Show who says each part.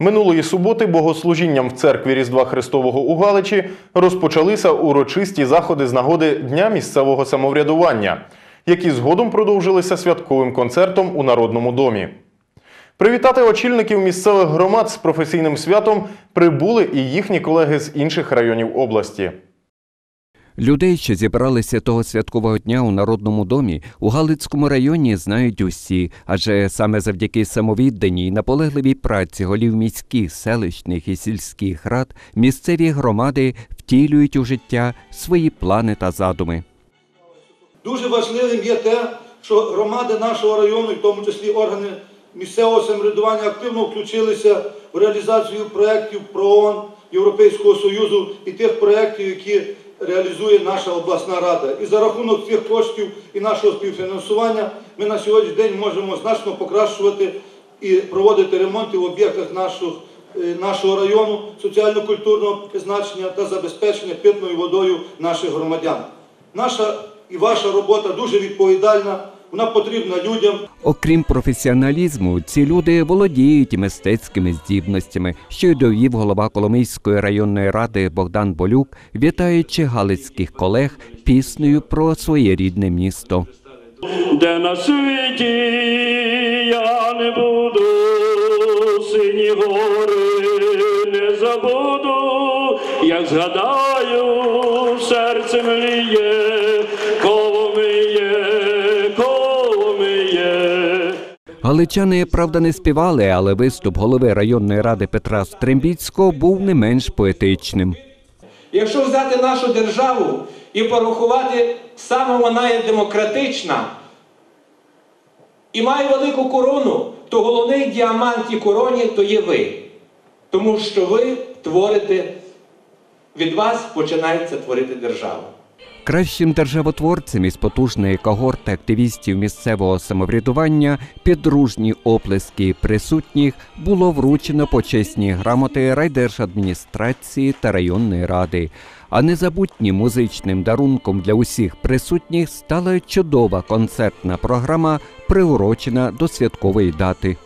Speaker 1: Минулої суботи богослужінням в церкві Різдва Христового у Галичі розпочалися урочисті заходи з нагоди Дня місцевого самоврядування, які згодом продовжилися святковим концертом у Народному домі. Привітати очільників місцевих громад з професійним святом прибули і їхні колеги з інших районів області.
Speaker 2: Людей, що зібралися того святкового дня у Народному домі, у Галицькому районі знають усі, адже саме завдяки самовідданій наполегливій праці голів міських, селищних і сільських рад місцеві громади втілюють у життя свої плани та задуми.
Speaker 3: Дуже важливим є те, що громади нашого району, в тому числі органи місцевого самоврядування, активно включилися в реалізацію проєктів ПРООН, Європейського Союзу і тих проєктів, які реалізує наша обласна рада. І за рахунок цих коштів і нашого співфінансування ми на сьогоднішній день можемо значно покращувати і проводити ремонти в об'єктах наших е, нашого району соціально-культурного призначення та забезпечення питною водою наших громадян. Наша і ваша робота дуже відповідальна, вона потрібна людям.
Speaker 2: Окрім професіоналізму, ці люди володіють мистецькими здібностями, що й довів голова Коломийської районної ради Богдан Болюк, вітаючи галицьких колег піснею про своє рідне місто.
Speaker 4: де на світі я не буду, сині гори не забуду, як згадаю, серце мліє,
Speaker 2: Галичани, правда, не співали, але виступ голови районної ради Петра Стрембіцького був не менш поетичним.
Speaker 5: Якщо взяти нашу державу і порахувати, саме вона є демократична і має велику корону, то головний діамант і короні то є ви. Тому що ви творите, від вас починається творити держава.
Speaker 2: Кращим державотворцем із потужної когорти активістів місцевого самоврядування під дружні оплески присутніх було вручено почесні грамоти райдержадміністрації та районної ради. А незабутнім музичним дарунком для усіх присутніх стала чудова концертна програма, приурочена до святкової дати.